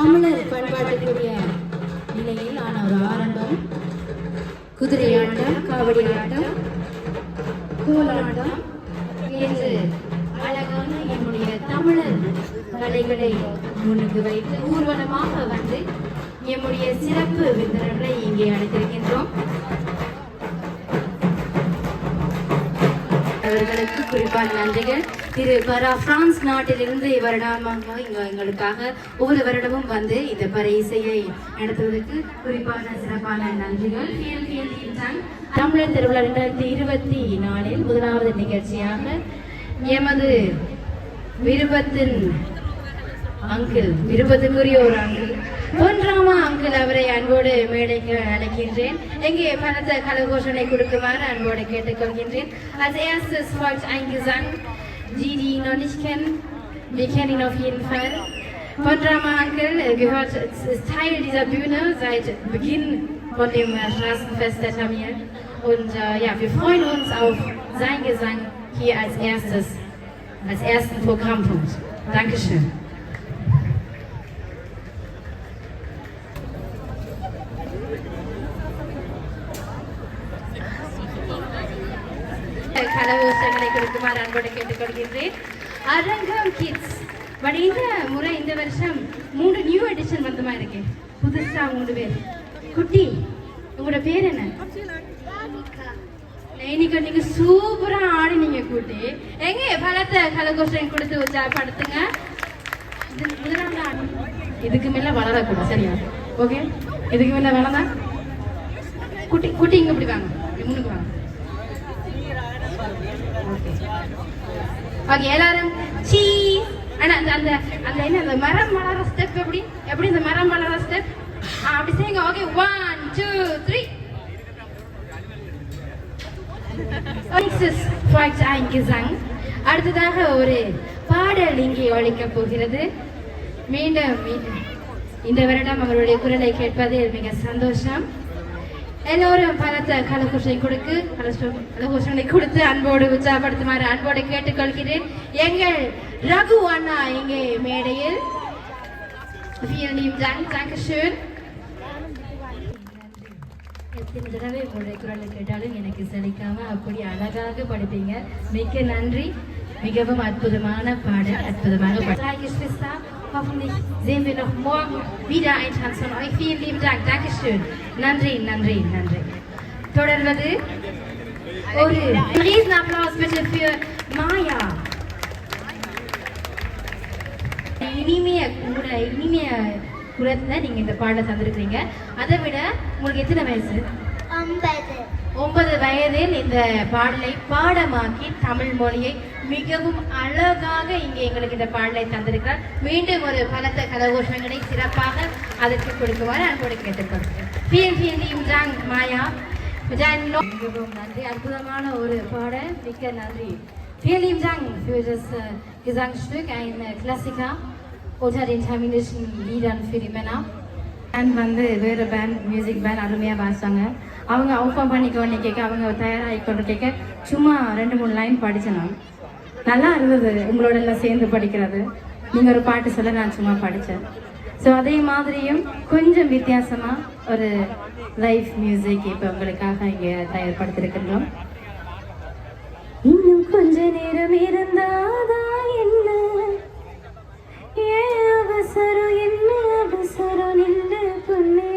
தமிழர் பண்பாட்டுக்குரிய நிலையில் ஆன ஒரு ஆரம்பம். குதிரையாட்டம் காவடி ஆட்டம் கோலாட்டம் என்று அழகான என்னுடைய தமிழர் கலைகளை முன்னுக்கு வைத்து ஊர்வலமாக வந்து என்னுடைய சிறப்பு விருந்தினர்களை இங்கே அழைத்திருக்கிறேன். அவர்களுக்கு நன்றிகள் திரு பரா பிரான்ஸ் நாட்டிலிருந்து வருடாமாக இங்கே எங்களுக்காக ஒவ்வொரு வருடமும் வந்து இந்த பர இசையை நடத்துவதற்கு குறிப்பான சிறப்பான நன்றிகள். தமிழர் திருவிழா இரண்டாயிரத்தி இருபத்தி நாலில் முதலாவது நிகழ்ச்சியாக எமது விருபத்தின் அங்கிள் விருப்பத்துக்குரிய ஒரு அங்கிள் பொன்ராமா அங்கிள் அவரை அன்போடு மேடைக்கு அழைக்கின்றேன் எங்கே பலத்த கலகோஷனை கொடுக்குமாறு அன்போடு கேட்டுக்கொள்கின்றேன் als erstes folgt ein Gesang die die ihn noch nicht kennen wir kennen ihn auf jeden Fall Pondrama Uncle äh, gehört ist Teil dieser Bühne seit Beginn von dem äh, Straßenfest der Tamil und äh, ja wir freuen uns auf seinen Gesang hier als erstes als ersten Programmpunkt Dankeschön கேட்டுக்கொள்கின்றேன் அரங்கம் kids but இந்த முறை இந்த வருஷம் மூணு new edition வந்தமா இருக்கு புதுசா மூணு பேர். குட்டி உங்களோட பேர் என்ன? நைனிகா நீங்க சூப்பரா ஆடினீங்க குட்டி. எங்க பலத்தை கலகோஷம் கொடுத்து உற்சாகப்படுத்துங்க? இது முதலாவது ஆடு. இதுக்கு மேல வளரக்கூடாது சரியா? ஓகே இதுக்கு மேல வளர்ந்தா? குட்டி குட்டி இங்க இப்படி வாங்க. முன்னுக்கு வாங்க. ஓகே எல்லாரும் சீ ஆனா அந்த அந்த அந்த என்ன அந்த மரம் மலர ஸ்டெப் எப்படி? எப்படி இந்த மரம் மலர ஸ்டெப் அப்படி செய்யுங்க. ஓகே ஒன் டூ த்ரீ அடுத்ததாக ஒரு பாடல் இங்கே ஒழிக்க போகிறது. மீண்டும் மீண்டும். இந்த வருடம் அவருடைய குரலை கேட்பதே மிக சந்தோஷம். எல்லோரும் பலத்த கலகுஷை கொடுக்கு கலகுஷனை கொடுத்து அன்போடு உற்சாகப்படுத்துமாறு அன்போடு கேட்டுக்கொள்கிறேன் எங்கள் ரகு அண்ணா இங்கே மேடையில் எத்தனை தடவை உங்களுடைய குரலை கேட்டாலும் எனக்கு சலிக்காம அப்படி அழகாக படிப்பீங்க மிக்க நன்றி மிகவும் அற்புதமான பாடல் அற்புதமான பாடல் Drei hoffentlich sehen wir noch morgen wieder ein Tanz von euch. Vielen lieben Dank, Dankeschön. நன்றி நன்றி நன்றி தொடர்வது ஒரு Riesenapplaus bitte für Maya. இனிமைய உங்களோட இனிமைய குரத்துல நீங்க இந்த பாடலை தந்திருக்கீங்க அதை விட உங்களுக்கு எத்தனை வயசு ஒன்பது ஒன்பது வயதில் இந்த பாடலை பாடமாக்கி தமிழ் மொழியை மிகவும் அழகாக இங்கே எங்களுக்கு இந்த பாடலை தந்திருக்கிறார். மீண்டும் ஒரு பலத்த கலகோஷங்களை சிறப்பாக அதற்கு கொடுக்குமாறு அன்போடு கேட்டுக்கொள்கிறேன். மாயா மிகவும் நன்றி. அற்புதமான ஒரு பாடல். மிக்க நன்றி. Vielen lieben Dank für das äh, uh, Gesangsstück, ein äh, uh, Klassiker unter den tamilischen Liedern für die Männer. Band வந்து வேறு பேண்ட் மியூசிக் பேண்ட் அருமையாக வாசிச்சாங்க அவங்க அவுஃபம் பண்ணிக்கோன்னு கேட்க அவங்க தயாராகி கொண்டு கேட்க சும்மா ரெண்டு மூணு லைன் படித்தேன் நான். நல்லா இருந்தது. உங்களோட எல்லாம் சேர்ந்து படிக்கிறது. நீங்கள் ஒரு பாட்டு சொல்ல நான் சும்மா படித்தேன் ஸோ அதே மாதிரியும் கொஞ்சம் வித்தியாசமாக ஒரு லைஃப் மியூசிக் இப்போ உங்களுக்காக இங்கே தயார்படுத்திருக்கின்றோம். இன்னும் கொஞ்ச நேரம் இருந்தாதா என்ன? ஏன் அவசரம் என்ன அவசரம் நில்ல பொண்ணே.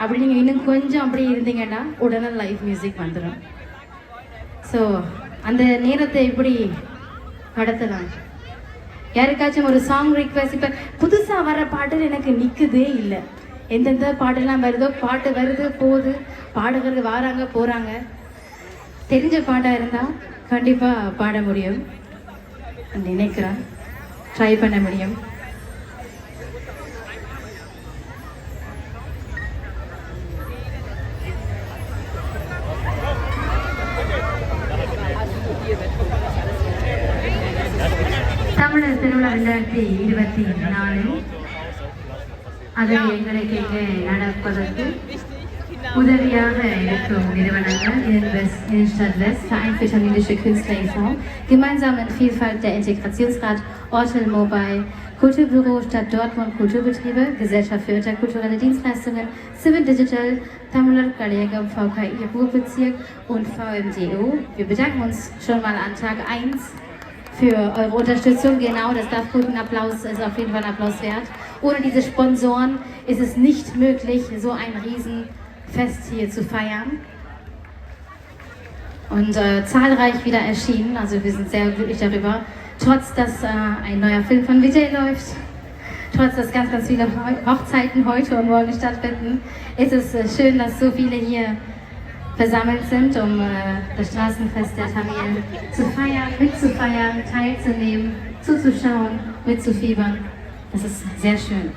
அப்படி நீங்கள் இன்னும் கொஞ்சம் அப்படி இருந்தீங்கன்னா உடனே லைஃப் மியூசிக் வந்துடும் ஸோ அந்த நேரத்தை எப்படி கடத்தலாம். யாருக்காச்சும் ஒரு சாங் ரிக்வஸ்ட் இப்போ புதுசாக வர பாட்டு எனக்கு நிற்குதே இல்லை. எந்தெந்த பாட்டெல்லாம் வருதோ பாட்டு வருது போகுது. பாடகர்கள் வராங்க போகிறாங்க தெரிஞ்ச பாட்டாக இருந்தால் கண்டிப்பாக பாட முடியும். நினைக்கிறேன். ட்ரை பண்ண முடியும். ரெண்டாயிரத்தி இருபத்தி நாலு அது எங்களுக்கு இங்கே நடப்பதற்கு உதவியாக இருக்கும் நிறுவனங்கள் Invest Innenstadt West, Verein für tamilische Künstler e.V., gemeinsam in Vielfalt der Integrationsrat, Ortel Mobile, Kulturbüro Stadt Dortmund Kulturbetriebe, Gesellschaft für interkulturelle Dienstleistungen, Civil Digital, Tamular Kaliagam VKI Ruhrbezirk und VMDO. Wir bedanken uns schon mal an Tag 1 für eure Unterstützung. Genau, das darf gut ein Applaus, ist auf jeden Fall ein Applaus wert. Ohne diese Sponsoren ist es nicht möglich, so ein Riesenfest hier zu feiern. Und äh, zahlreich wieder erschienen, also wir sind sehr glücklich darüber. Trotz, dass äh, ein neuer Film von Vijay läuft, trotz, dass ganz, ganz viele Ho- Hochzeiten heute und morgen stattfinden, ist es äh, schön, dass so viele hier versammelt sind, um äh, das Straßenfest der Tamil zu feiern, mitzufeiern, teilzunehmen, zuzuschauen, mitzufiebern. Das ist sehr schön.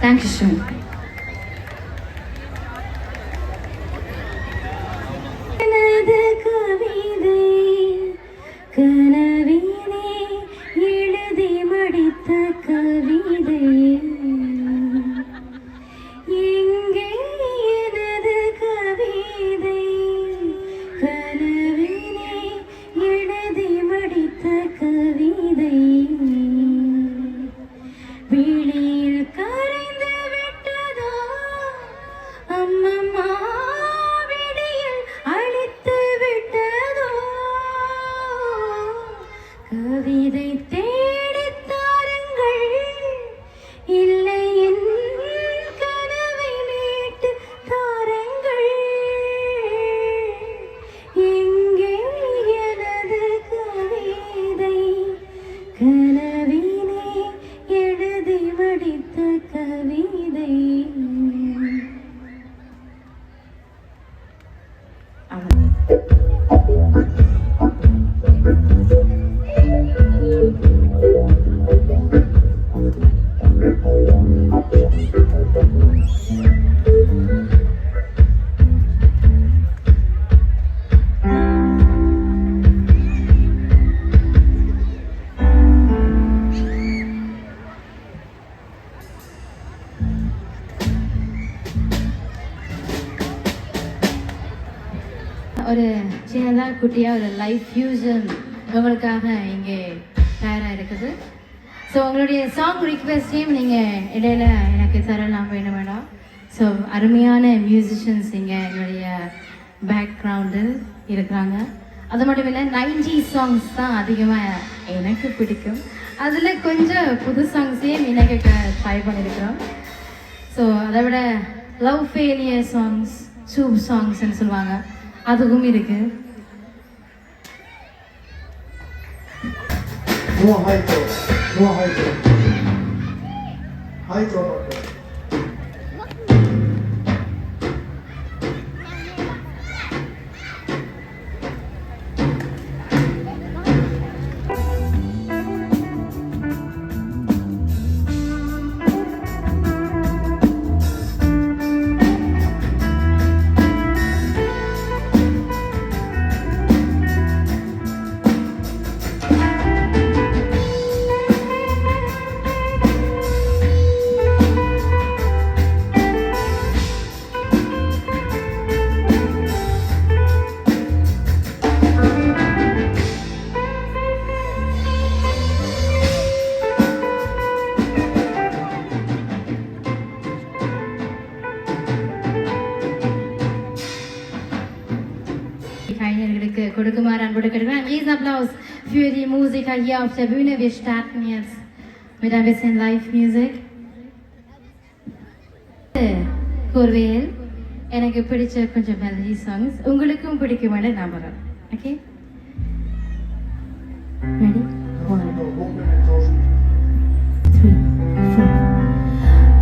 Dankeschön. ஆக்டிவிட்டியாக ஒரு life fusion உங்களுக்காக இங்கே தயாராக இருக்குது. So உங்களுடைய song ரிக்வெஸ்டையும் நீங்கள் இடையில எனக்கு தரலாம் வேணும் வேண்டாம் ஸோ அருமையான மியூசிஷியன்ஸ் இங்கே என்னுடைய பேக்ரவுண்டில் இருக்கிறாங்க. அது மட்டும் இல்லை நைன்டி சாங்ஸ் தான் அதிகமாக எனக்கு பிடிக்கும். அதில் கொஞ்சம் புது சாங்ஸையும் இணைக்க ட்ரை பண்ணியிருக்கிறோம் ஸோ அதை விட லவ் ஃபெயிலியர் சாங்ஸ் சூப் சாங்ஸ்ன்னு சொல்லுவாங்க. அதுவும் இருக்குது もう入ってもう入って入って für die Musiker hier auf der Bühne. Wir starten jetzt mit ein bisschen Live-Music. கூறுவேல் எனக்கு பிடிச்ச கொஞ்சம் மெலடி சாங்ஸ் உங்களுக்கும் பிடிக்குமென்னு நம்புகிறேன் okay ready one No, open and close. Three four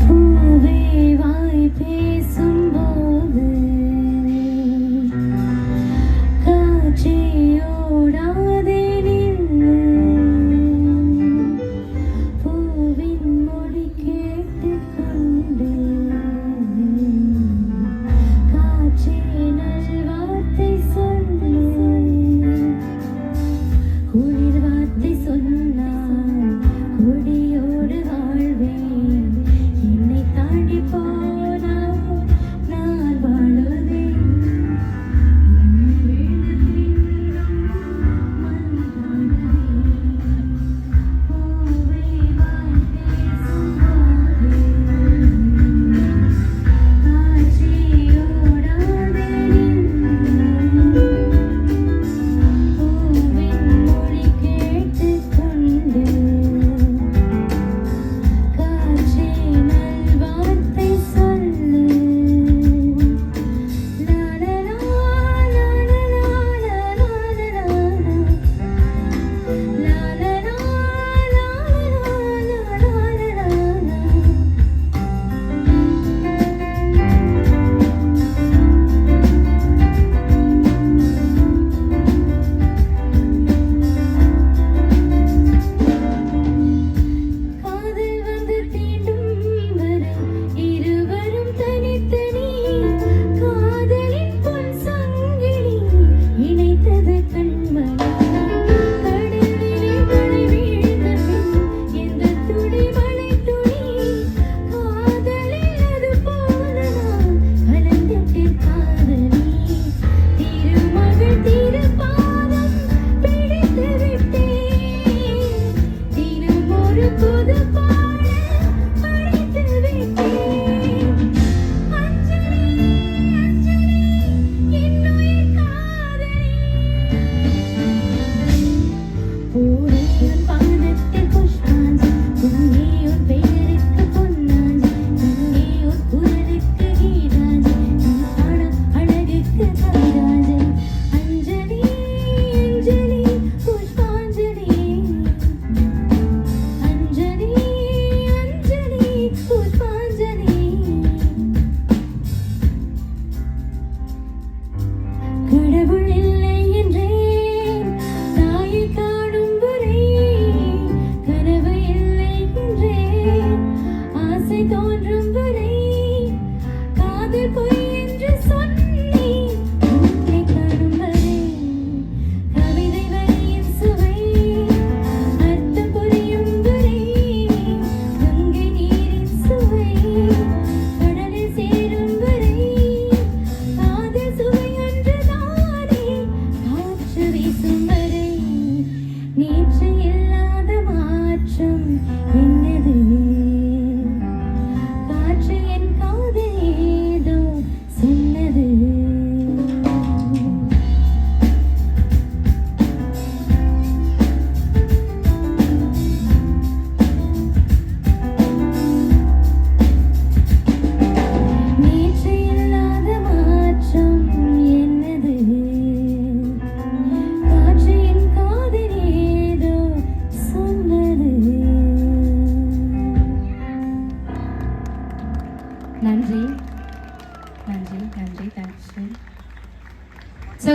பூவே வாய் பேசும்போது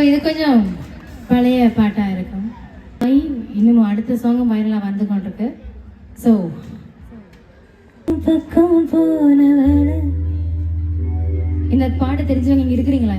இது கொஞ்சம் பழைய பாட்டாக இருக்கும். இன்னமும் அடுத்த சாங்கும் வைரலாக வந்து கொண்டிருக்கு. ஸோ பக்கம் போனவள இந்த பாட்டு தெரிஞ்சவங்க இங்கே இருக்கிறீங்களா?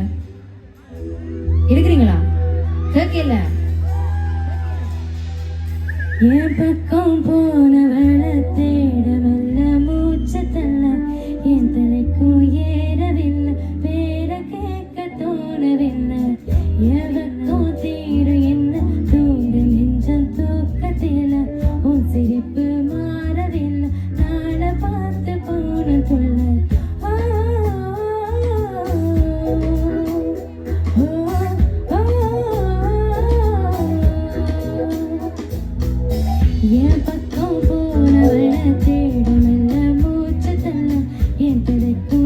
Thank you.